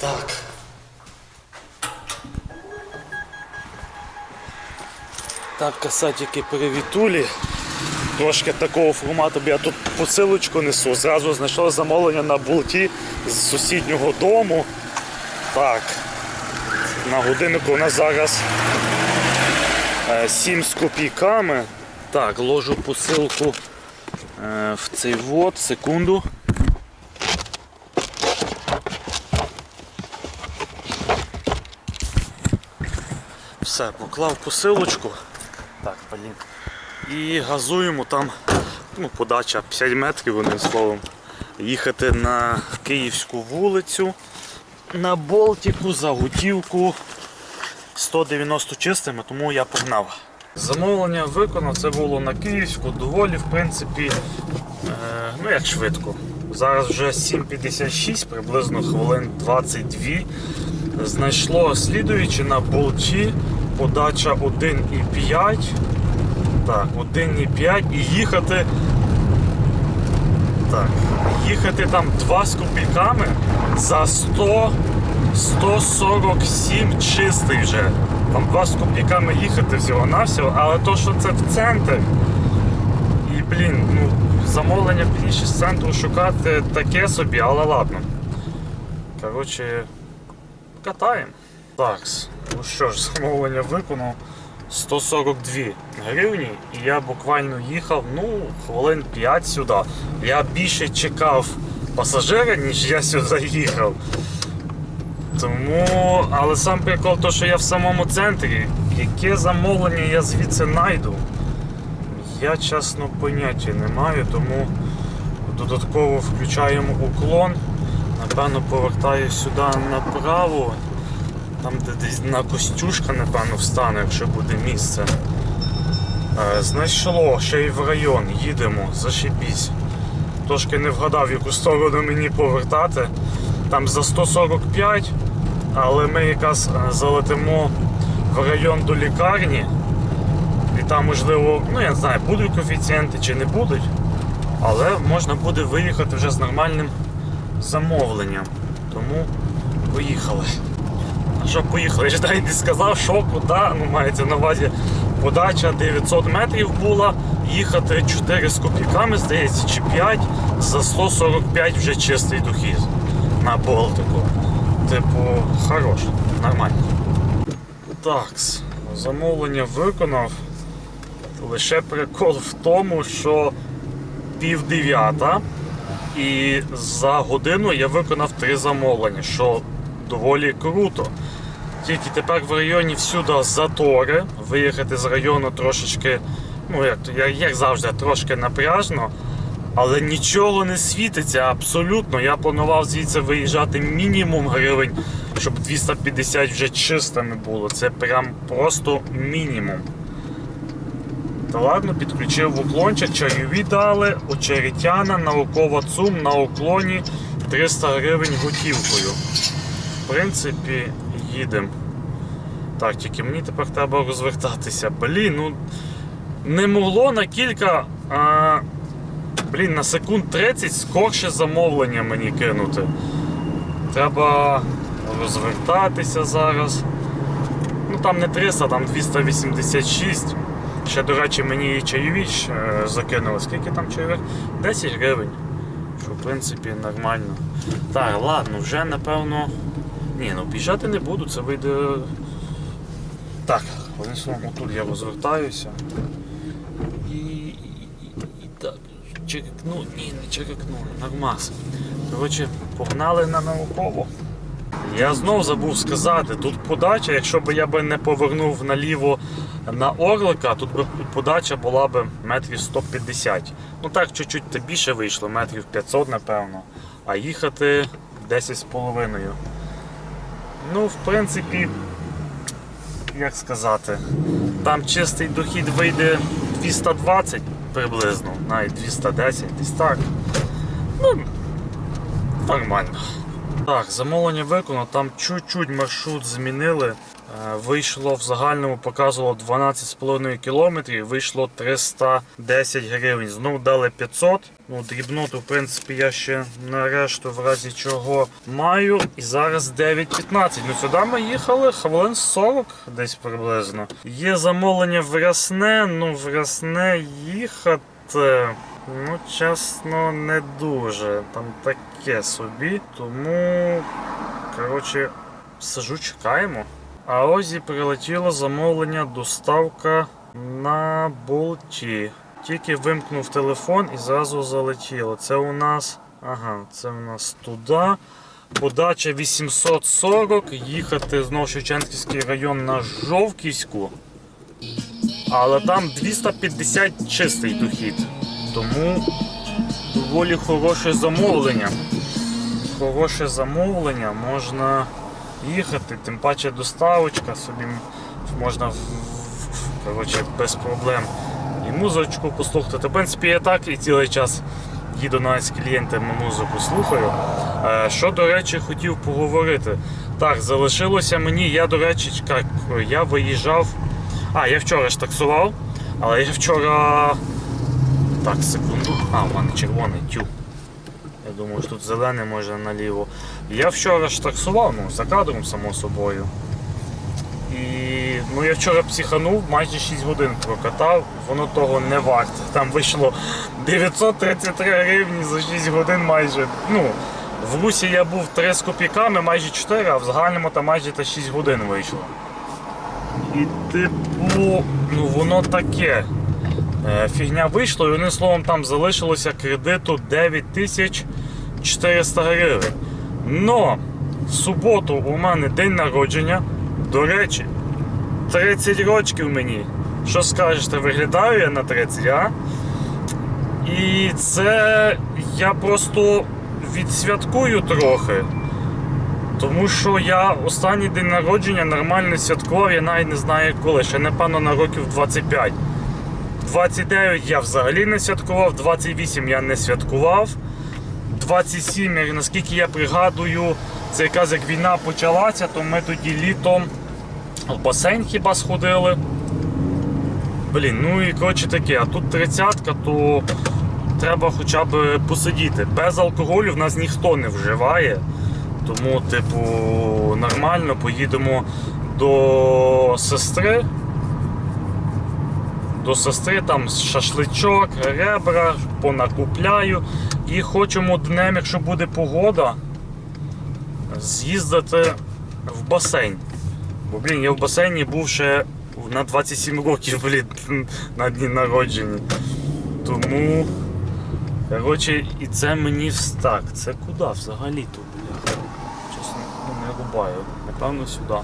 Так. Так, касатики привітулі. Трошки такого формату, бо я тут посилочку несу. Зразу знайшло замовлення на болті з сусіднього дому. Так. На годиннику у нас зараз 7 з копійками. Так, ложу посилку е, в цей вот, секунду. Все, поклав посилочку. Так, блін. І газуємо там, ну, подача 50 метрів, одним словом. Їхати на Київську вулицю, на Болтіку, за готівку 190 чистими, тому я погнав. Замовлення виконав, це було на Київську, доволі, в принципі, е, ну як швидко. Зараз вже 7.56, приблизно хвилин 22. Знайшло слідуючи на болті подача 1,5. Так, 1,5 і їхати. Так, їхати там 2 з копійками за 100, 147 чистий вже. Там 2 з копійками їхати всього-навсього, але то, що це в центр. І, блін, ну, замовлення пізніше з центру шукати таке собі, але ладно. Коротше, катаємо. Так, ну що ж, замовлення виконав 142 гривні, і я буквально їхав ну, хвилин 5 сюди. Я більше чекав пасажира, ніж я сюди їхав. Тому, але сам прикол, то, що я в самому центрі, яке замовлення я звідси знайду, я чесно поняття не маю, тому додатково включаємо уклон. Напевно, повертаю сюди направо, там де десь на Костюшка, напевно, встане, якщо буде місце. Е, Знайшло, ще й в район, їдемо, зашибісь. Трошки не вгадав, яку сторону мені повертати. Там за 145, але ми якраз е, залетимо в район до лікарні. І там, можливо, ну я не знаю, будуть коефіцієнти чи не будуть, але можна буде виїхати вже з нормальним замовленням. Тому поїхали. Що поїхали? Я навіть не сказав, що куди, ну мається на увазі подача 900 метрів була, їхати 4 з копійками, здається, чи 5, за 145 вже чистий дохід на Балтику. Типу, хорош, нормально. Так, замовлення виконав. Лише прикол в тому, що пів дев'ята, і за годину я виконав три замовлення, що доволі круто. Тільки тепер в районі всюди затори. Виїхати з району трошечки, ну як, як, завжди, трошки напряжно. Але нічого не світиться абсолютно. Я планував звідси виїжджати мінімум гривень, щоб 250 вже чистими було. Це прям просто мінімум. Та ладно, підключив в уклончик, чайові дали, очеретяна, наукова ЦУМ на уклоні 300 гривень готівкою. Принципі, їдемо. Так, тільки мені тепер треба розвертатися. Блін, ну не могло на кілька. А, блін, на секунд 30 скорше замовлення мені кинути. Треба розвертатися зараз. Ну там не 300, там 286. Ще, до речі, мені чайові е, закинули. Скільки там чайових? 10 гривень. Що, в принципі, нормально. Так, ладно, вже напевно. Ні, ну об'їжджати не буду, це вийде. Так, одним словом, отут я розвертаюся. І, і, і, і так. Черекну, ні, не черекну, нормас. Коротше, погнали на науково. Я знов забув сказати, тут подача, якщо б я би не повернув наліво на Орлика, тут би подача була б метрів 150. Ну так, чуть-чуть більше вийшло, метрів 500, напевно. А їхати 10,5. Ну, в принципі, як сказати, там чистий дохід вийде 220 приблизно, навіть 210, десь так. Ну, нормально. Так, замовлення виконано, там чуть-чуть маршрут змінили. Е, Вийшло в загальному, показувало 12,5 кілометрів, вийшло 310 гривень. Знов дали 500. Ну, дрібноту, в принципі, я ще на решту в разі чого маю. І зараз 9.15. Ну сюди ми їхали хвилин 40 десь приблизно. Є замовлення в Рясне, ну в Рясне їхати. Ну, чесно, не дуже. Там таке собі. Тому, коротше, сижу, чекаємо. А ось прилетіло замовлення доставка на болті. Тільки вимкнув телефон і зразу залетіло. Це у нас. Ага, це у нас туди. Подача 840. Їхати знову Шевченківський район на Жовківську. Але там 250 чистий дохід. Тому доволі хороше замовлення. Хороше замовлення можна їхати, тим паче доставочка собі можна коротше, без проблем. І музичку послухати. В принципі, я так і цілий час їду навіть з клієнтами музику слухаю. Е, Що, до речі, хотів поговорити. Так, залишилося мені, я, до речі, як, я виїжджав. А, я вчора ж таксував, але я вчора. Так, секунду. А, у мене червоний тю. Думаю, що тут зелений може наліво. Я вчора ж таксував, ну, за кадром, само собою. І ну, я вчора психанув, майже 6 годин прокатав, воно того не варте. Там вийшло 933 гривні за 6 годин майже. Ну, в Русі я був 3 з копійками, майже 4, а в загальному там майже та 6 годин вийшло. І типу, ну воно таке. Е, Фігня вийшла, і одним словом там залишилося кредиту 9400 гривень. Но в суботу у мене день народження. До речі, 30 років мені. Що скажете, виглядаю я на 30, а? І це я просто відсвяткую трохи. Тому що я останній день народження нормально святкував, я навіть не знаю коли, ще напевно на років 25. 29 я взагалі не святкував, 28 я не святкував. 27, як- наскільки я пригадую, це якраз як війна почалася, то ми тоді літом в басейн хіба сходили. Блін, ну і коротше таке, а тут тридцятка, то треба хоча б посидіти. Без алкоголю в нас ніхто не вживає. Тому, типу, нормально поїдемо до сестри. До сестри там шашличок, ребра, понакупляю. І хочемо днем, якщо буде погода, з'їздити в басейн. Бо, блін, я в басейні був ще на 27 років, блін, на дні народження. Тому. Коротше, і це мені встак. Це куди взагалі-то, бля? Чесно, ну, не рубаю. Напевно, сюди.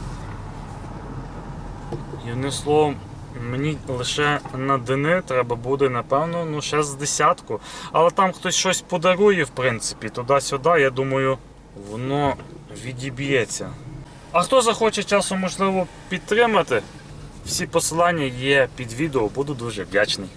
І одним словом, мені лише на дни треба буде, напевно, ну ще з десятку. Але там хтось щось подарує, в принципі, туди-сюди, я думаю, воно відіб'ється. А хто захоче часом, можливо, підтримати, всі посилання є під відео, буду дуже вдячний.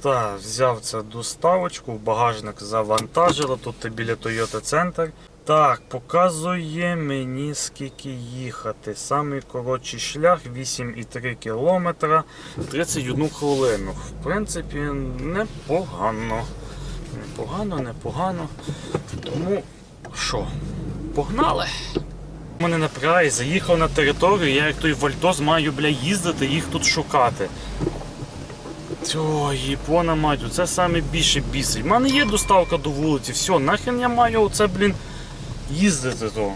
Так, взяв це доставочку, багажник завантажило, тут біля Toyota Центр. Так, показує мені скільки їхати. Самий коротший шлях 8,3 кілометра 31 хвилину. В принципі, непогано. Непогано, непогано. Тому що, погнали? Мене напрягає, заїхав на територію, я як той вальдоз маю бля, їздити, їх тут шукати. Ой, Япона мать, це саме більше бісить. У мене є доставка до вулиці, все, нахрен я маю оце, блін, їздити то.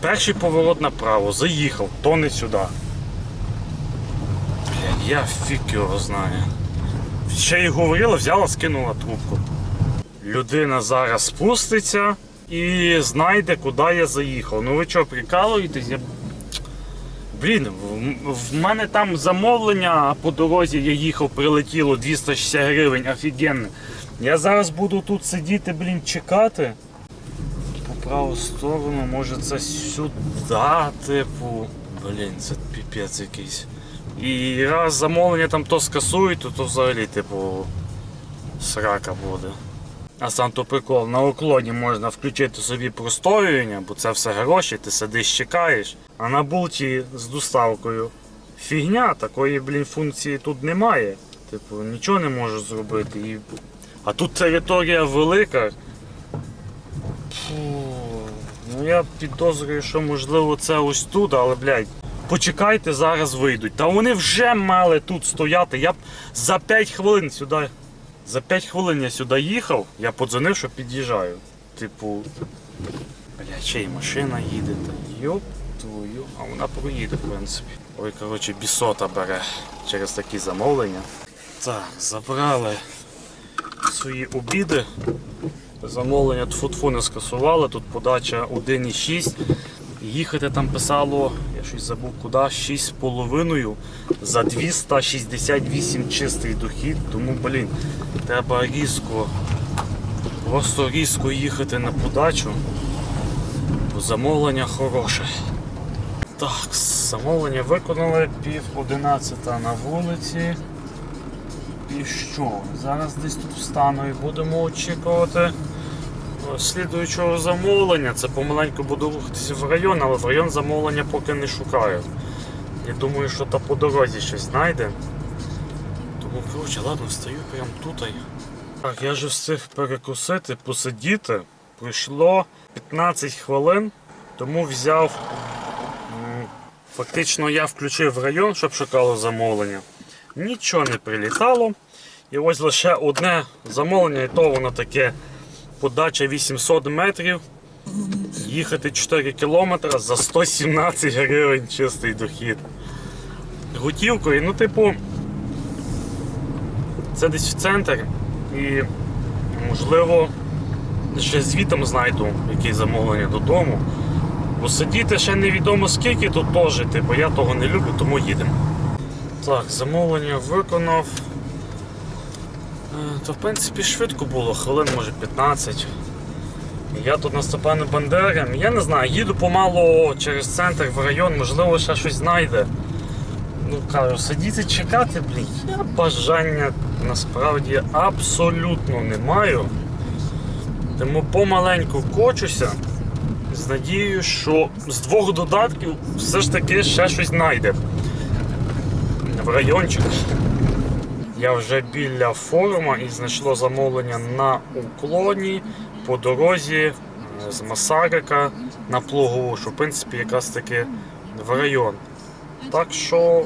Перший поворот направо, заїхав, то не сюди. Блядь, я фік його знаю. Ще й говорила, взяла, скинула трубку. Людина зараз спуститься і знайде, куди я заїхав. Ну ви що, прикалуєтесь? Я... Блін, в, мене там замовлення, по дорозі я їхав, прилетіло 260 гривень, офігенно. Я зараз буду тут сидіти, блін, чекати. Праву сторону, може це сюди, типу. Блін, це піпець якийсь. І раз замовлення там то скасують, то, то взагалі, типу, срака буде. А сам то прикол, на уклоні можна включити собі простоювання, бо це все гроші, ти сидиш, чекаєш. А на болті з доставкою фігня, такої, блін, функції тут немає. Типу, нічого не можу зробити. І... А тут територія велика. Фу, ну я підозрюю, що можливо це ось тут, але блядь. Почекайте, зараз вийдуть. Та вони вже мали тут стояти. Я б за 5 хвилин сюди. За 5 хвилин я сюди їхав, я подзвонив, що під'їжджаю. Типу. Бля, чий машина їде, та йоп твою, а вона проїде, в принципі. Ой, коротше, бісота бере через такі замовлення. Так, забрали свої обіди. Замовлення тфу-тфу не скасували, тут подача 1,6. Їхати там писало, я щось забув куди, 6,5 за 268 чистий дохід. Тому, блін, треба різко, просто різко їхати на подачу, бо замовлення хороше. Так, замовлення виконали, пів 11 на вулиці. І що? Зараз десь тут встану і будемо очікувати слідуючого замовлення. Це помаленьку буду рухатися в район, але в район замовлення поки не шукаю. Я думаю, що та по дорозі щось знайде. Тому, коротше, ладно, стою прямо тут. Так, я вже встиг перекусити, посидіти. Пройшло 15 хвилин, тому взяв. Фактично я включив район, щоб шукало замовлення. Нічого не прилітало. І ось лише одне замовлення, і то воно таке подача 800 метрів. Їхати 4 кілометри за 117 гривень чистий дохід. Готівкою, ну, типу, це десь в центр. І можливо ще звітом знайду якесь замовлення додому. Бо сидіти ще невідомо скільки тут теж, типу, я того не люблю, тому їдемо. Так, замовлення виконав. Е, То в принципі швидко було, хвилин може 15. Я тут на Степану Бандерем. Я не знаю, їду помалу через центр в район, можливо, ще щось знайде. Ну, кажу, сидіти чекати, блін, я бажання насправді абсолютно не маю. Тому помаленьку кочуся з надією, що з двох додатків все ж таки ще щось знайде. В райончик. Я вже біля форуму і знайшло замовлення на уклоні по дорозі е, з Масарика на Плугову, що в принципі якраз таки в район. Так що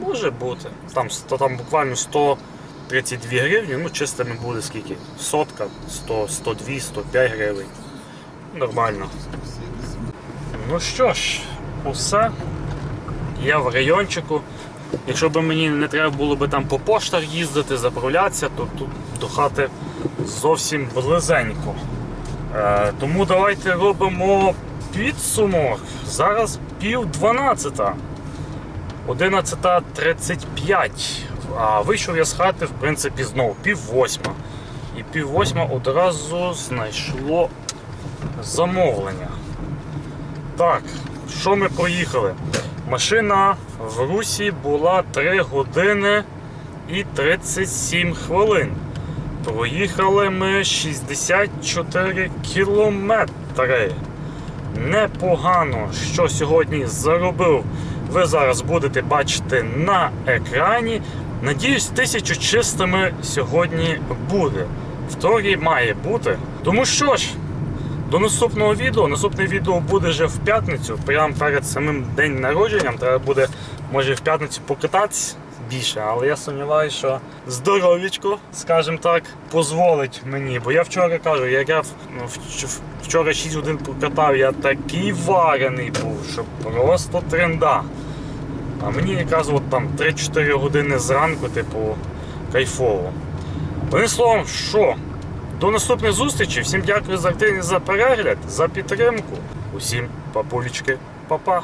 може бути. Там, сто- там буквально 132 гривні, ну чистими буде скільки? Сотка, 100, 102, 105 гривень. Нормально. Ну що ж, усе. Я в райончику. Якщо б мені не треба було б там по поштах їздити, заправлятися, то тут до хати зовсім близенько. Е, тому давайте робимо підсумок. Зараз пів дванадцята. 11.35. А вийшов я з хати, в принципі, знову пів восьма. І пів восьма одразу знайшло замовлення. Так, що ми проїхали? Машина в Русі була 3 години і 37 хвилин. Проїхали ми 64 кілометри. Непогано, що сьогодні заробив. Ви зараз будете бачити на екрані. Надіюсь, тисячу чистими сьогодні буде. Вторій має бути. Тому що ж, до наступного відео. Наступне відео буде вже в п'ятницю, прямо перед самим день народженням. Треба буде, може, в п'ятницю покататись більше, але я сумніваюся, що здоров'ячко, скажімо так, дозволить мені. Бо я вчора кажу, як я ну, вчора 6 годин покатав, я такий варений був, що просто тренда. А мені якраз от там 3-4 години зранку, типу, кайфово. Одним словом, що? До наступних зустрічей. Всім дякую за за перегляд, за підтримку. Усім папулечки, па-па.